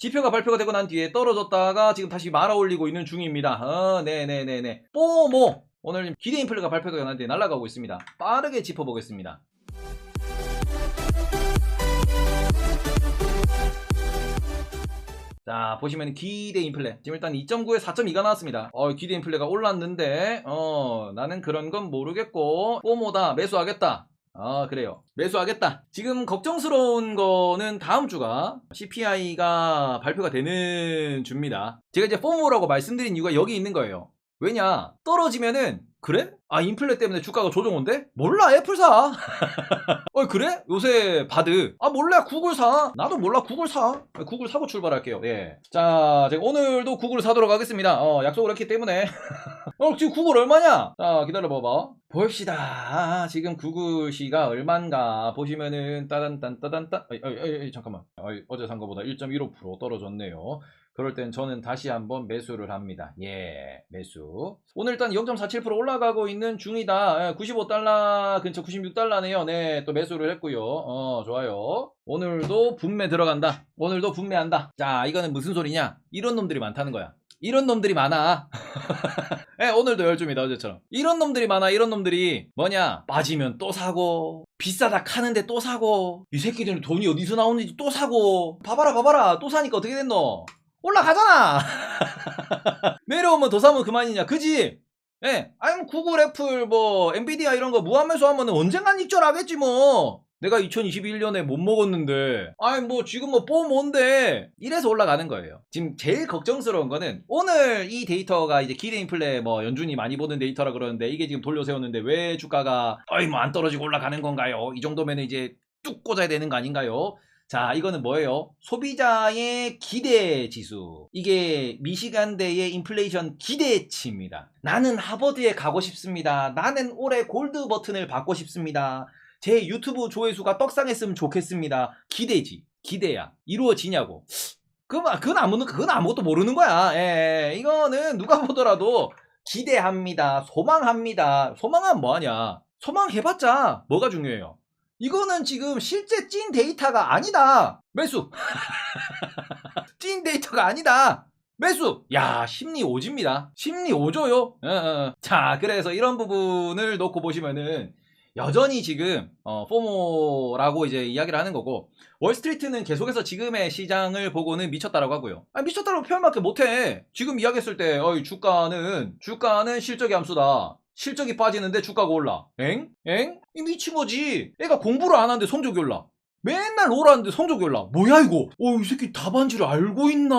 지표가 발표가 되고 난 뒤에 떨어졌다가 지금 다시 말아 올리고 있는 중입니다. 어, 네네네네. 뽀모! 오늘 기대 인플레가 발표가 난 뒤에 날아가고 있습니다. 빠르게 짚어보겠습니다. 자 보시면 기대 인플레 지금 일단 2.9에 4.2가 나왔습니다 어 기대 인플레가 올랐는데 어 나는 그런 건 모르겠고 뽀모다 매수하겠다 아 그래요. 매수하겠다. 지금 걱정스러운 거는 다음 주가 CPI가 발표가 되는 주입니다. 제가 이제 포모라고 말씀드린 이유가 여기 있는 거예요 왜냐? 떨어지면은 그래? 아 인플레 때문에 주가가 조정온대? 몰라 애플 사. 어 그래? 요새 바드. 아 몰라 구글 사. 나도 몰라 구글 사. 구글 사고 출발할게요. 예 자 제가 오늘도 구글 사도록 하겠습니다. 어 약속을 했기 때문에. 어 지금 구글 얼마냐? 자 기다려봐봐. 봅시다. 아, 지금 구글 시가 얼만가? 보시면은 따단딴 따단딴. 어이, 어이, 어이, 잠깐만. 어이, 어제 산 거보다 1.15% 떨어졌네요 그럴 땐 저는 다시 한번 매수를 합니다. 예, 매수. 오늘 일단 0.47% 올라가고 있는 중이다. 95달러 근처 96달러네요. 네, 또 매수를 했고요. 어, 좋아요. 오늘도 분매 들어간다. 오늘도 분매한다. 자, 이거는 무슨 소리냐? 이런 놈들이 많다는 거야. 이런 놈들이 많아. 예, 오늘도 열중이다, 어제처럼. 이런 놈들이 많아, 이런 놈들이. 뭐냐? 빠지면 또 사고, 비싸다 카는데 또 사고, 이 새끼들은 돈이 어디서 나오는지 또 사고, 봐봐라, 봐봐라. 또 사니까 어떻게 됐노? 올라가잖아. 내려오면 더 사면 그만이냐. 그지? 예. 아니, 구글, 애플, 뭐, 엔비디아 이런 거 무한매수 하면은 언젠간 익절하겠지, 뭐. 내가 2021년에 못 먹었는데. 아니, 뭐, 지금 뭐, 뽀 뭔데. 이래서 올라가는 거예요. 지금 제일 걱정스러운 거는 오늘 이 데이터가 이제 기대 인플레 뭐, 연준이 많이 보는 데이터라 그러는데 이게 지금 돌려 세웠는데 왜 주가가, 어이, 뭐, 안 떨어지고 올라가는 건가요? 이 정도면 이제 뚝 꽂아야 되는 거 아닌가요? 자, 이거는 뭐예요? 소비자의 기대 지수. 이게 미시간대의 인플레이션 기대치입니다. 나는 하버드에 가고 싶습니다. 나는 올해 골드 버튼을 받고 싶습니다. 제 유튜브 조회수가 떡상했으면 좋겠습니다. 기대지. 기대야. 이루어지냐고. 그건, 그건 아무는, 그건 아무것도 모르는 거야. 예, 예. 이거는 누가 보더라도 기대합니다. 소망합니다. 소망하면 뭐하냐? 소망해봤자 뭐가 중요해요? 이거는 지금 실제 찐 데이터가 아니다. 매수. 찐 데이터가 아니다. 매수. 야, 심리 오집니다. 심리 오죠요. 어, 어, 어. 자, 그래서 이런 부분을 놓고 보시면은 여전히 지금 어, 포모라고 이제 이야기를 하는 거고 월스트리트는 계속해서 지금의 시장을 보고는 미쳤다라고 하고요. 아, 미쳤다라고 표현밖에 못해. 지금 이야기했을 때 어이 주가는 주가는 실적의 함수다. 실적이 빠지는데 주가가 올라. 엥? 엥? 이 미친 거지. 애가 공부를 안 하는데 성적이 올라. 맨날 롤하는데 성적이 올라. 뭐야 이거? 어, 이 새끼 답안지를 알고 있나?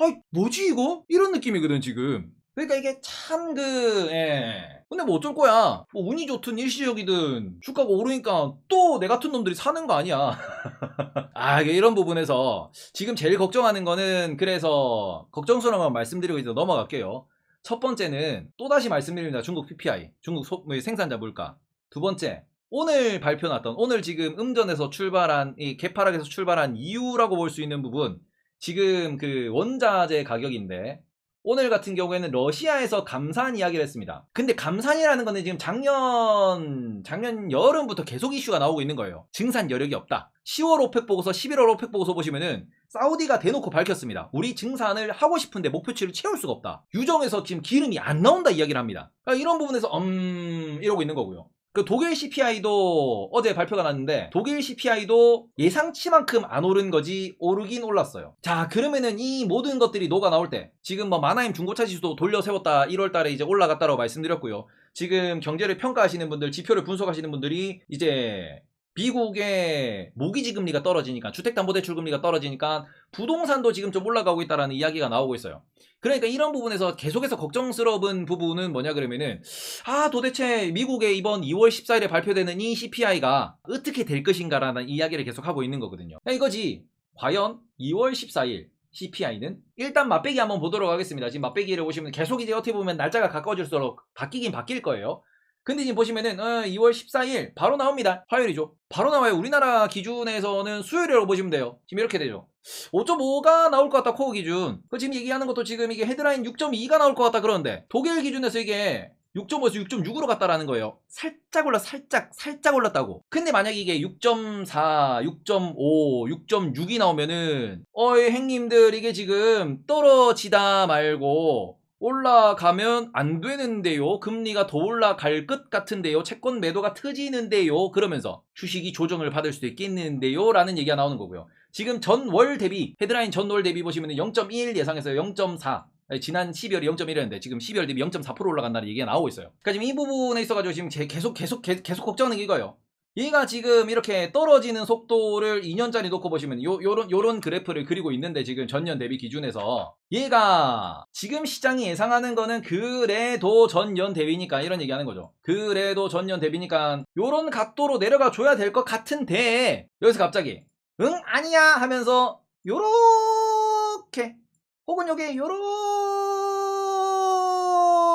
아이, 뭐지 이거? 이런 느낌이거든 지금. 그러니까 이게 참 그, 예. 근데 뭐 어쩔 거야. 뭐 운이 좋든 일시적이든 주가가 오르니까 또 내 같은 놈들이 사는 거 아니야. 아, 이런 부분에서 지금 제일 걱정하는 거는 그래서 걱정스러운 건 말씀드리고 이제 넘어갈게요. 첫 번째는 또다시 말씀드립니다. 중국 PPI, 중국 소- 뭐 생산자 물가. 두 번째, 오늘 발표 났던, 오늘 지금 음전에서 출발한, 이 개파락에서 출발한 이유라고 볼 수 있는 부분, 지금 그 원자재 가격인데, 오늘 같은 경우에는 러시아에서 감산 이야기를 했습니다. 근데 감산이라는 거는 지금 작년, 작년 여름부터 계속 이슈가 나오고 있는 거예요. 증산 여력이 없다. 10월 오펙 보고서, 11월 오펙 보고서 보시면은 사우디가 대놓고 밝혔습니다. 우리 증산을 하고 싶은데 목표치를 채울 수가 없다. 유정에서 지금 기름이 안 나온다 이야기를 합니다. 그러니까 이런 부분에서 음 이러고 있는 거고요. 그 독일 CPI도 어제 발표가 났는데 독일 CPI도 예상치만큼 안 오른 거지 오르긴 올랐어요. 자 그러면은 이 모든 것들이 녹아 나올 때 지금 뭐 마나임 중고차 지수도 돌려 세웠다 1월 달에 이제 올라갔다고 말씀드렸고요. 지금 경제를 평가하시는 분들 지표를 분석하시는 분들이 이제 미국의 모기지 금리가 떨어지니까 주택담보대출 금리가 떨어지니까 부동산도 지금 좀 올라가고 있다라는 이야기가 나오고 있어요. 그러니까 이런 부분에서 계속해서 걱정스러운 부분은 뭐냐 그러면은 아 도대체 미국의 이번 2월 14일에 발표되는 이 CPI가 어떻게 될 것인가라는 이야기를 계속 하고 있는 거거든요. 그러니까 이거지. 과연 2월 14일 CPI는 일단 맛배기 한번 보도록 하겠습니다. 지금 맛배기를 보시면 계속 이제 어떻게 보면 날짜가 가까워질수록 바뀌긴 바뀔 거예요. 근데 지금 보시면은 어, 2월 14일 바로 나옵니다. 화요일이죠. 바로 나와요. 우리나라 기준에서는 수요일이라고 보시면 돼요. 지금 이렇게 되죠. 5.5가 나올 것 같다 코어 기준. 그 지금 얘기하는 것도 지금 이게 헤드라인 6.2가 나올 것 같다 그러는데 독일 기준에서 이게 6.5에서 6.6으로 갔다라는 거예요. 살짝 올라 살짝 살짝 올랐다고. 근데 만약에 이게 6.4, 6.5, 6.6이 나오면은 어이 행님들 이게 지금 떨어지다 말고 올라가면 안 되는데요. 금리가 더 올라갈 것 같은데요. 채권 매도가 터지는데요. 그러면서 주식이 조정을 받을 수도 있겠는데요. 라는 얘기가 나오는 거고요. 지금 전월 대비 헤드라인 전월 대비 보시면 0.1 예상해서 0.4 아니, 지난 12월이 0.1이었는데 지금 12월 대비 0.4% 올라간다는 얘기가 나오고 있어요. 그러니까 지금 이 부분에 있어가지고 지금 계속 계속, 계속 걱정하는 게 이거예요. 얘가 지금 이렇게 떨어지는 속도를 2년짜리 놓고 보시면 요, 요런, 요런 그래프를 그리고 있는데 지금 전년 대비 기준에서 얘가 지금 시장이 예상하는 거는 그래도 전년 대비니까 이런 얘기 하는 거죠. 그래도 전년 대비니까 요런 각도로 내려가 줘야 될 것 같은데 여기서 갑자기 응 아니야 하면서 요렇게 혹은 요게 요런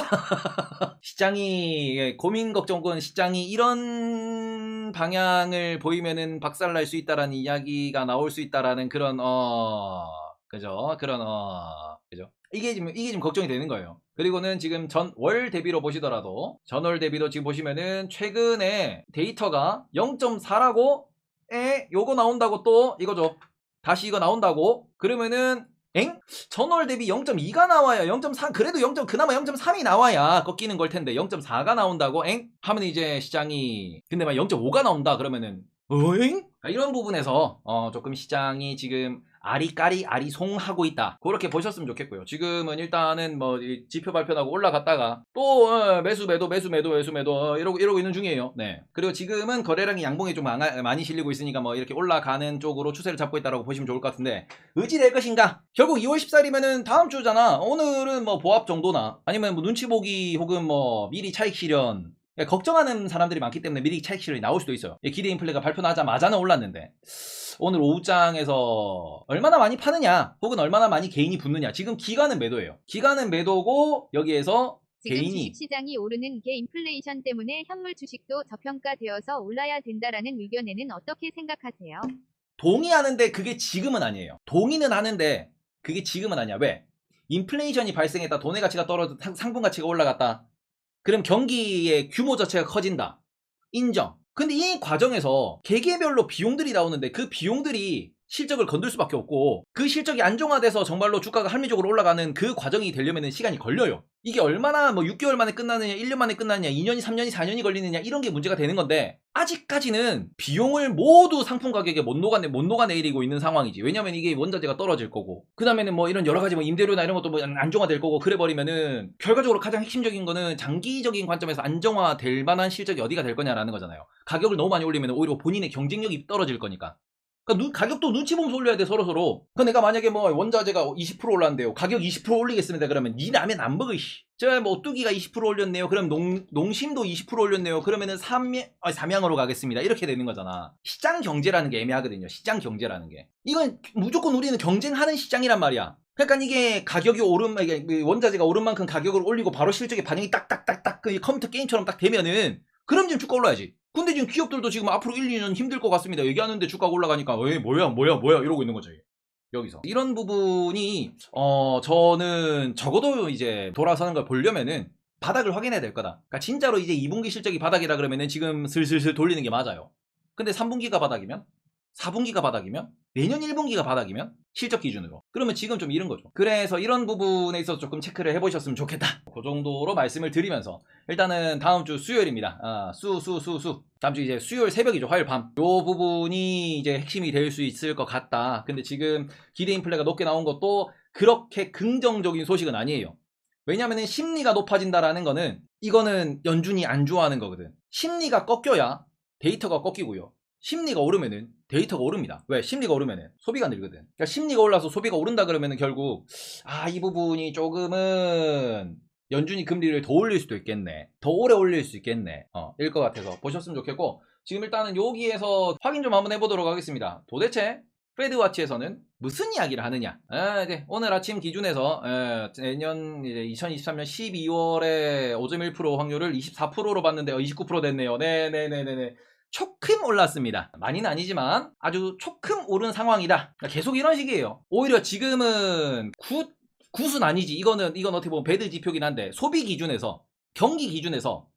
시장이 예, 고민 걱정권 시장이 이런 방향을 보이면은 박살날 수 있다라는 이야기가 나올 수 있다라는 그런 어 그죠 그런 어 그죠 이게 지금 이게 지금 걱정이 되는 거예요. 그리고는 지금 전 월 대비로 보시더라도 전월 대비도 지금 보시면은 최근에 데이터가 0.4라고 에 요거 나온다고 또 이거죠. 다시 이거 나온다고 그러면은 엥? 전월 대비 0.2가 나와야 0.3 그래도 0. 그나마 0.3이 나와야 꺾이는 걸 텐데 0.4가 나온다고 엥? 하면 이제 시장이 근데 막 0.5가 나온다 그러면은 어잉? 이런 부분에서 어, 조금 시장이 지금 아리까리 아리송 하고 있다. 그렇게 보셨으면 좋겠고요. 지금은 일단은 뭐이 지표 발표나고 올라갔다가 또 어, 매수 매도 매수 매도 매수 매도 어, 이러고 이러고 있는 중이에요. 네. 그리고 지금은 거래량이 양봉이 좀 많이 실리고 있으니까 뭐 이렇게 올라가는 쪽으로 추세를 잡고 있다라고 보시면 좋을 것 같은데 의지될 것인가? 결국 2월 14일이면은 다음 주잖아. 오늘은 뭐 보합 정도나 아니면 뭐 눈치 보기 혹은 뭐 미리 차익 실현 그러니까 걱정하는 사람들이 많기 때문에 미리 차익 실현이 나올 수도 있어요. 이 기대 인 플레가 발표나자마자는 올랐는데 오늘 오후장에서 얼마나 많이 파느냐 혹은 얼마나 많이 개인이 붙느냐 지금 기간은 매도예요. 기간은 매도고 여기에서 지금 개인이 주식시장이 오르는 게 인플레이션 때문에 현물 주식도 저평가되어서 올라야 된다라는 의견에는 어떻게 생각하세요? 동의하는데 그게 지금은 아니에요. 동의는 하는데 그게 지금은 아니야. 왜? 인플레이션이 발생했다. 돈의 가치가 떨어져 상- 상품 가치가 올라갔다. 그럼 경기의 규모 자체가 커진다. 인정. 근데 이 과정에서 개개별로 비용들이 나오는데 그 비용들이 실적을 건들 수밖에 없고 그 실적이 안정화돼서 정말로 주가가 합리적으로 올라가는 그 과정이 되려면 시간이 걸려요. 이게 얼마나 뭐 6개월 만에 끝나느냐, 1년 만에 끝나느냐, 2년이, 3년이, 4년이 걸리느냐 이런 게 문제가 되는 건데 아직까지는 비용을 모두 상품 가격에 못 녹아내 못 녹아내리고 있는 상황이지. 왜냐면 이게 원자재가 떨어질 거고 그 다음에는 뭐 이런 여러 가지 뭐 임대료나 이런 것도 뭐 안정화될 거고 그래 버리면은 결과적으로 가장 핵심적인 거는 장기적인 관점에서 안정화될 만한 실적이 어디가 될 거냐라는 거잖아요. 가격을 너무 많이 올리면 오히려 본인의 경쟁력이 떨어질 거니까. 그러니까 눈- 가격도 눈치 보면서 올려야 돼 서로 서로. 그 내가 만약에 뭐 원자재가 20% 올랐는데요. 가격 20% 올리겠습니다. 그러면 니 라면 안 씨. 저뭐 오뚜기가 20% 올렸네요. 그럼 농 농심도 20% 올렸네요. 그러면은 삼양 아, 삼양으로 가겠습니다. 이렇게 되는 거잖아. 시장 경제라는 게 애매하거든요. 시장 경제라는 게. 이건 무조건 우리는 경쟁하는 시장이란 말이야. 그러니까 이게 가격이 오른 그 원자재가 오른 만큼 가격을 올리고 바로 실적에 반영이 딱딱딱딱 그 컴퓨터 게임처럼 딱 되면은 그럼 지금 주가 올라야지. 근데 지금 기업들도 지금 앞으로 1, 2년 힘들 것 같습니다. 얘기하는데 주가가 올라가니까 왜 뭐야 뭐야 뭐야 이러고 있는 거죠. 여기서 이런 부분이 어 저는 적어도 이제 돌아서는 걸 보려면은 바닥을 확인해야 될 거다. 그러니까 진짜로 이제 2분기 실적이 바닥이라 그러면은 지금 슬슬슬 돌리는 게 맞아요. 근데 3분기가 바닥이면 4분기가 바닥이면 내년 1분기가 바닥이면 실적 기준으로 그러면 지금 좀 이른 거죠. 그래서 이런 부분에 있어서 조금 체크를 해보셨으면 좋겠다. 그 정도로 말씀을 드리면서 일단은 다음 주 수요일입니다. 아, 수, 수, 수, 수. 다음 주 이제 수요일 새벽이죠. 화요일 밤. 요 부분이 이제 핵심이 될 수 있을 것 같다. 근데 지금 기대 인플레가 높게 나온 것도 그렇게 긍정적인 소식은 아니에요. 왜냐면은 심리가 높아진다라는 거는 이거는 연준이 안 좋아하는 거거든. 심리가 꺾여야 데이터가 꺾이고요. 심리가 오르면은 데이터가 오릅니다. 왜? 심리가 오르면은 소비가 늘거든. 그러니까 심리가 올라서 소비가 오른다 그러면은 결국 아, 이 부분이 조금은 연준이 금리를 더 올릴 수도 있겠네. 더 오래 올릴 수 있겠네. 어, 일 것 같아서 보셨으면 좋겠고 지금 일단은 여기에서 확인 좀 한번 해보도록 하겠습니다. 도대체 페드와치에서는 무슨 이야기를 하느냐? 아, 이제 오늘 아침 기준에서 에, 내년 이제 2023년 12월에 5.1% 확률을 24%로 봤는데 29% 됐네요. 네네네네네. 조금 올랐습니다. 많이는 아니지만 아주 조금 오른 상황이다. 그러니까 계속 이런 식이에요. 오히려 지금은 굿 굿은 아니지. 이거는 이건 어떻게 보면 배드 지표긴 한데 소비 기준에서 경기 기준에서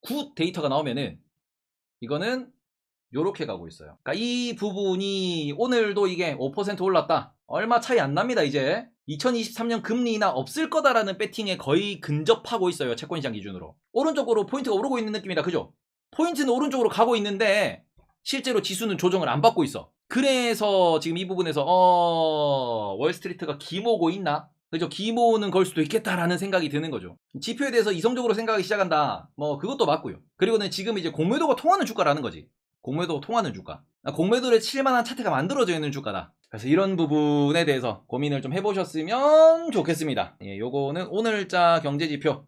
굿 데이터가 나오면은 이거는 요렇게 가고 있어요. 그러니까 이 부분이 오늘도 이게 5% 올랐다. 얼마 차이 안 납니다, 이제. 2023년 금리나 없을 거다라는 배팅에 거의 근접하고 있어요, 채권시장 기준으로. 오른쪽으로 포인트가 오르고 있는 느낌이다, 그죠? 포인트는 오른쪽으로 가고 있는데 실제로 지수는 조정을 안 받고 있어. 그래서 지금 이 부분에서 어 월스트리트가 기모고 있나? 그죠? 기모는 걸 수도 있겠다라는 생각이 드는 거죠. 지표에 대해서 이성적으로 생각하기 시작한다. 뭐 그것도 맞고요. 그리고는 지금 이제 공매도가 통하는 주가라는 거지. 공매도가 통하는 주가. 아, 공매도를 칠 만한 차트가 만들어져 있는 주가다. 그래서 이런 부분에 대해서 고민을 좀 해보셨으면 좋겠습니다. 예, 요거는 오늘자 경제지표